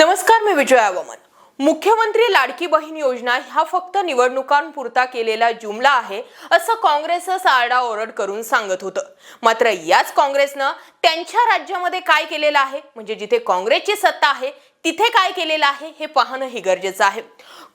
नमस्कार मी विजया वमन. मुख्यमंत्री लाडकी बहीण योजना हा फक्त निवडणुकांपुरता केलेला जुमला आहे असं काँग्रेसच आरडाओरड करून सांगत होतं. मात्र याच काँग्रेसनं त्यांच्या राज्यामध्ये काय केलेलं आहे? म्हणजे जिथे काँग्रेसची सत्ता आहे तिथे काय केलेलं आहे हे पाहणं ही गरजेचं आहे.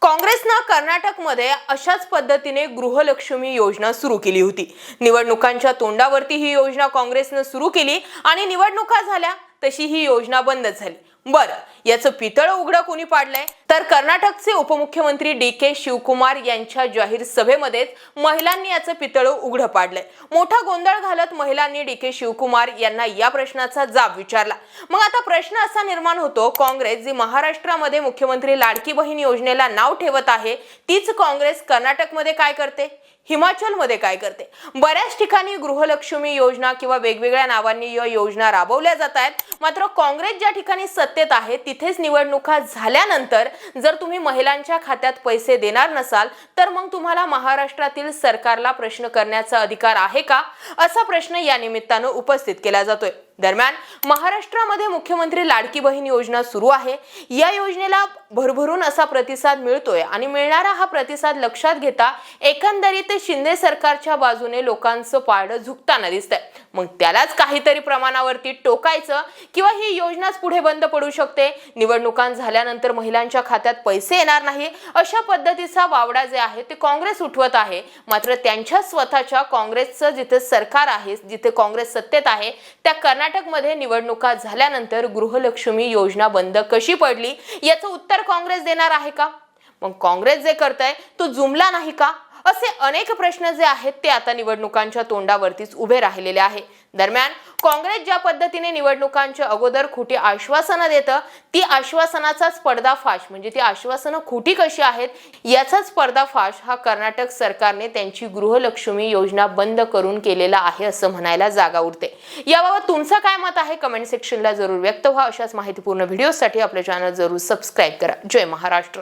काँग्रेसनं कर्नाटकमध्ये अशाच पद्धतीने गृहलक्ष्मी योजना सुरू केली होती. निवडणुकांच्या तोंडावरती ही योजना काँग्रेसनं सुरू केली आणि निवडणुका झाल्या तशी ही योजना बंद झाली. बरं याचं पितळ उघडं कोणी पाडलंय? तर कर्नाटकचे उपमुख्यमंत्री डी के शिवकुमार यांच्या जाहीर सभेमध्येच महिलांनी याचं पितळ उघडं पाडलंय. मोठा गोंधळ घालत महिलांनी डी के शिवकुमार यांना या प्रश्नाचा जाब विचारला. मग आता प्रश्न असा निर्माण होतो काँग्रेस जी महाराष्ट्रामध्ये मुख्यमंत्री लाडकी बहीण योजनेला नाव ठेवत आहे तीच काँग्रेस कर्नाटकमध्ये काय करते? हिमाचलमध्ये काय करते? बऱ्याच ठिकाणी गृहलक्ष्मी योजना किंवा वेगवेगळ्या नावांनी या योजना राबवल्या जात आहेत. मात्र काँग्रेस ज्या ठिकाणी सत्ता सत्तेत आहे तिथेच निवडणुका झाल्यानंतर जर तुम्ही महिलांच्या खात्यात पैसे देणार नसाल तर मग तुम्हाला महाराष्ट्रातील सरकारला प्रश्न करण्याचा अधिकार आहे का? असा प्रश्न या निमित्तानं उपस्थित केला जातोय. दरम्यान महाराष्ट्रामध्ये मुख्यमंत्री लाडकी बहीण योजना सुरू आहे. या योजनेला भरभरून असा प्रतिसाद मिळतोय आणि मिळणारा हा प्रतिसाद लक्षात घेता एकंदरीत शिंदे सरकारच्या बाजूने लोकांचं पारडं झुकताना दिसतंय. मग त्यालाच काहीतरी प्रमाणावरती टोकायचं किंवा ही योजनाच पुढे बंद पडू शकते. निवडणुकां झाल्यानंतर महिलांच्या खात्यात पैसे येणार नाही. अशा पद्धतीचा वावडा जे आहे ते काँग्रेस उठवत आहे. मात्र त्यांच्या स्वतःच्या काँग्रेसचं जिथे सरकार आहे जिथे काँग्रेस सत्तेत आहे त्या कर्नाटकमध्ये निवडणुका झाल्यानंतर गृहलक्ष्मी योजना बंद कशी पडली? याचं उत्तर काँग्रेस देणार आहे का? मग काँग्रेस जे करतंय तो जुमला नाही का? असे अनेक प्रश्न जे आहेत ते आता निवडणुकांच्या तोंडावरतीच उभे राहिलेले आहे. दरम्यान काँग्रेस ज्या पद्धतीने निवडणुकांच्या अगोदर खोटी आश्वासनं देतं ती आश्वासनाचाच पडदाफाश म्हणजे ती आश्वासनं खोटी कशी आहेत याचाच पडदाफाश हा कर्नाटक सरकारने त्यांची गृहलक्ष्मी योजना बंद करून केलेला आहे असं म्हणायला जागा उरते. याबाबत तुमचं काय मत आहे? कमेंट सेक्शनला जरूर व्यक्त व्हा. अशाच माहितीपूर्ण व्हिडिओसाठी आपलं चॅनल जरूर सबस्क्राईब करा. जय महाराष्ट्र.